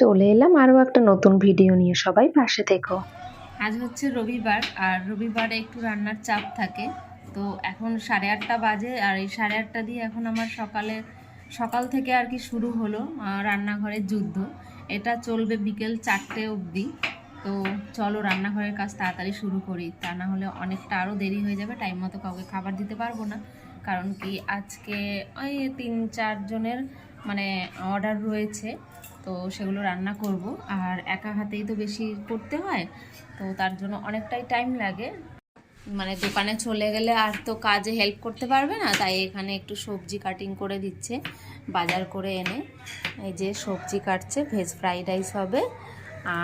চলে এলাম আরও একটা নতুন ভিডিও নিয়ে। সবাই পাশে থেকো। আজ হচ্ছে রবিবার আর রবিবারে একটু রান্নার চাপ থাকে। তো এখন সাড়ে আটটা বাজে আর এই সাড়ে আটটা দিয়ে এখন আমার সকালে, সকাল থেকে আর কি শুরু হলো রান্নাঘরের যুদ্ধ। এটা চলবে বিকেল চারটে অবধি। তো চলো রান্নাঘরের কাজ তাড়াতাড়ি শুরু করি। তা না হলে অনেকটা আরও দেরি হয়ে যাবে, টাইম মতো কাউকে খাবার দিতে পারব না। কারণ কি আজকে ওই তিন চারজনের মানে অর্ডার রয়েছে, তো সেগুলো রান্না করব। আর একা হাতেই তো বেশি করতে হয়, তো তার জন্য অনেকটাই টাইম লাগে। মানে দোকানে চলে গেলে আর তো কাজে হেল্প করতে পারবে না, তাই এখানে একটু সবজি কাটিং করে দিচ্ছে, বাজার করে এনে। এই যে সবজি কাটছে ভেজ ফ্রাইড রাইস হবে।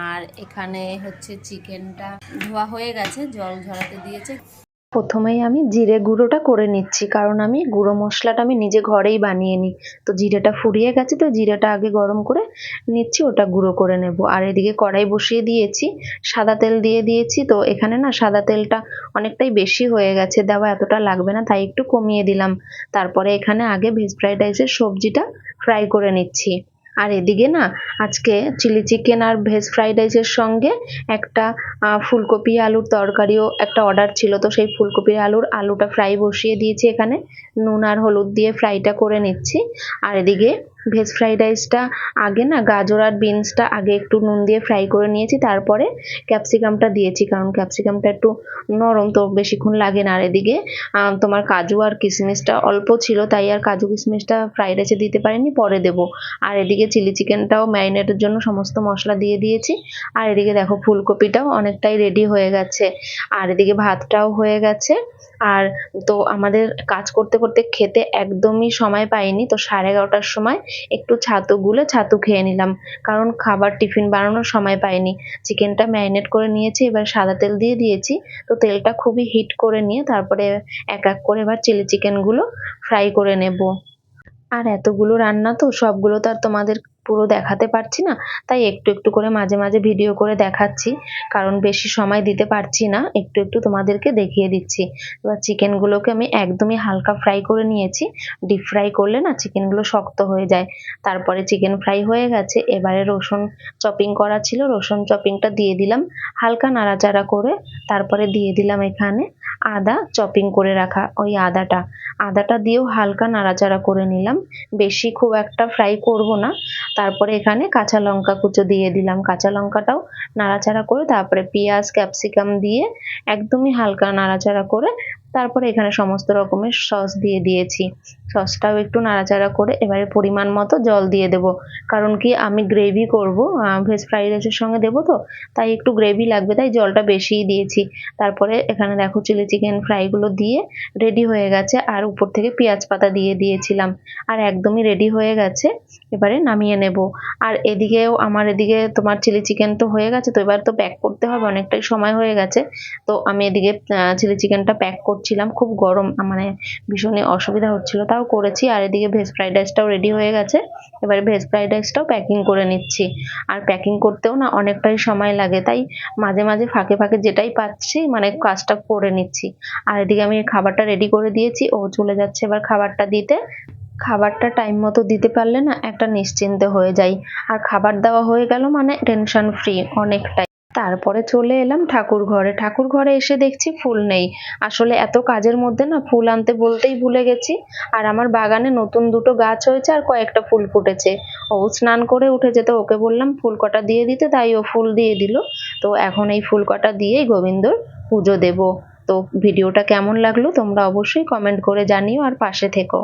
আর এখানে হচ্ছে চিকেনটা ধোয়া হয়ে গেছে, জল ঝরাতে দিয়েছে। প্রথমেই আমি জিরে গুঁড়োটা করে নিচ্ছি, কারণ আমি গুঁড়ো মশলাটা আমি নিজে ঘরেই বানিয়ে নিই। তো জিরেটা ফুরিয়ে গেছে, তো জিরেটা আগে গরম করে নিচ্ছি, ওটা গুঁড়ো করে নেব। আর এদিকে কড়াই বসিয়ে দিয়েছি, সাদা তেল দিয়ে দিয়েছি। তো এখানে না সাদা তেলটা অনেকটাই বেশি হয়ে গেছে, দেওয়া এতটা লাগবে না, তাই একটু কমিয়ে দিলাম। তারপরে এখানে আগে ভেজ ফ্রাইড রাইসের সবজিটা ফ্রাই করে নিচ্ছি। আর এদিকে না, আজকে চিলি চিকেন আর ভেজ ফ্রাইড রাইসের সঙ্গে একটা ফুলকপি আলুর তরকারিও একটা অর্ডার ছিল। তো সেই ফুলকপি আলুর আলুটা ফ্রাই বসিয়ে দিয়েছি এখানে। নুন আর হলুদ দিয়ে ফ্রাইটা করে নিচ্ছি। আর এদিকে ভেজ ফ্রাইড রাইসটা আগে না গাজর আর বিনসটা আগে একটু নুন দিয়ে ফ্রাই করে নিয়েছি, তারপরে ক্যাপসিকামটা দিয়েছি, কারণ ক্যাপসিকামটা একটু নরম তো বেশিক্ষণ লাগে না। আর এদিকে তোমার কাজু আর কিশমিশটা অল্প ছিল, তাই আর কাজু কিশমিশটা ফ্রাইড রাইসে দিতে পারিনি, পরে দেবো। আর এদিকে চিলি চিকেনটাও ম্যারিনেটের জন্য সমস্ত মশলা দিয়ে দিয়েছি। আর এদিকে দেখো ফুলকপিটাও অনেকটাই রেডি হয়ে গেছে। আর এদিকে ভাতটাও হয়ে গেছে। আর তো আমাদের কাজ করতে করতে খেতে একদমই সময় পাইনি, তো সাড়ে এগারোটার সময় একটু ছাতু গুলে ছাতু খেয়ে নিলাম। কারণ খাবার, টিফিন বানানোর সময় পাইনি। চিকেনটা ম্যারিনেট করে নিয়েছি, এবার সাদা তেল দিয়ে দিয়েছি। তো তেলটা খুবই হিট করে নিয়ে তারপরে এক এক করে এবার চিলি চিকেনগুলো ফ্রাই করে নেব। আর এতগুলো রান্না তো সবগুলো তো আর তোমাদের পুরো দেখাতে পারছি না, তাই একটু একটু করে মাঝে মাঝে ভিডিও করে দেখাচ্ছি, কারণ বেশি সময় দিতে পারছি না, একটু একটু তোমাদেরকে দেখিয়ে দিচ্ছি। এবার চিকেনগুলোকে আমি একদমই হালকা ফ্রাই করে নিয়েছি ডিপ ফ্রাই করলে না চিকেনগুলো শক্ত হয়ে যায়। তারপরে চিকেন ফ্রাই হয়ে গেছে, এবারে রসুন চপিং করা ছিল, রসুন চপিংটা দিয়ে দিলাম, হালকা নাড়াচাড়া করে তারপরে দিয়ে দিলাম এখানে আদা চপিং করে রাখা ওই আদাটা। আদাটা দিয়েও হালকা নাড়াচাড়া করে নিলাম, বেশি খুব একটা ফ্রাই করব না তারপরে এখানে কাঁচা লঙ্কা কুচো দিয়ে দিলাম। কাঁচা লঙ্কাটাও নাড়াচাড়া করে, তারপরে পেঁয়াজ, ক্যাপসিকাম দিয়ে একদমই হালকা নাড়াচাড়া করে তারপরে এখানে সমস্ত রকমের সস দিয়ে দিয়েছি। সসটাও একটু নাড়াচাড়া করে এবারে পরিমাণ মতো জল দিয়ে দেব। কারণ কি আমি গ্রেভি করব ভেজ ফ্রাইড রাইসের সঙ্গে দেবো তো, তাই একটু গ্রেভি লাগবে, তাই জলটা বেশিই দিয়েছি। তারপরে এখানে দেখো চিলি চিকেন ফ্রাইগুলো দিয়ে রেডি হয়ে গেছে, আর উপর থেকে পেঁয়াজ পাতা দিয়ে দিয়েছিলাম। আর একদমই রেডি হয়ে গেছে, এবারে নামিয়ে নেব। আর এদিকেও, আমার এদিকে তোমার চিলি চিকেন তো হয়ে গেছে, তো এবার তো প্যাক করতে হবে, অনেকটাই সময় হয়ে গেছে। তো আমি এদিকে চিলি চিকেনটা প্যাক করছিলাম, খুব গরম মানে ভীষণই অসুবিধা হচ্ছিল, তাও করেছি। আর এদিকে ভেজ ফ্রাইড রাইসটাও রেডি হয়ে গেছে। এবারে ভেজ ফ্রাইড রাইসটাও প্যাকিং করে নিচ্ছি। আর প্যাকিং করতেও না অনেকটাই সময় লাগে, তাই মাঝে মাঝে ফাঁকে ফাঁকে যেটাই পাচ্ছি মানে কাজটা করে নিচ্ছি। আর এদিকে আমি খাবারটা রেডি করে দিয়েছি, ও চলে যাচ্ছে এবার খাবারটা দিতে। খাবারটা টাইম মতো দিতে পারলে না একটা নিশ্চিন্তে হয়ে যাই। আর খাবার দেওয়া হয়ে গেল মানে টেনশন ফ্রি অনেকটাই। তারপরে চলে এলাম ঠাকুর ঘরে। ঠাকুর ঘরে এসে দেখছি ফুল নেই। আসলে এত কাজের মধ্যে না ফুল আনতে বলতেই ভুলে গেছি। আর আমার বাগানে নতুন দুটো গাছ হয়েছে আর কয়েকটা ফুল ফুটেছে। ও স্নান করে উঠেছে তো ওকে বললাম, ফুল কটা দিয়ে দিতে? তাই ও ফুল দিয়ে দিল। তো এখন এই ফুল কটা দিয়েই গোবিন্দর পুজো দেব। তো ভিডিওটা কেমন লাগল তোমরা অবশ্যই কমেন্ট করে জানিও আর পাশে থেকো।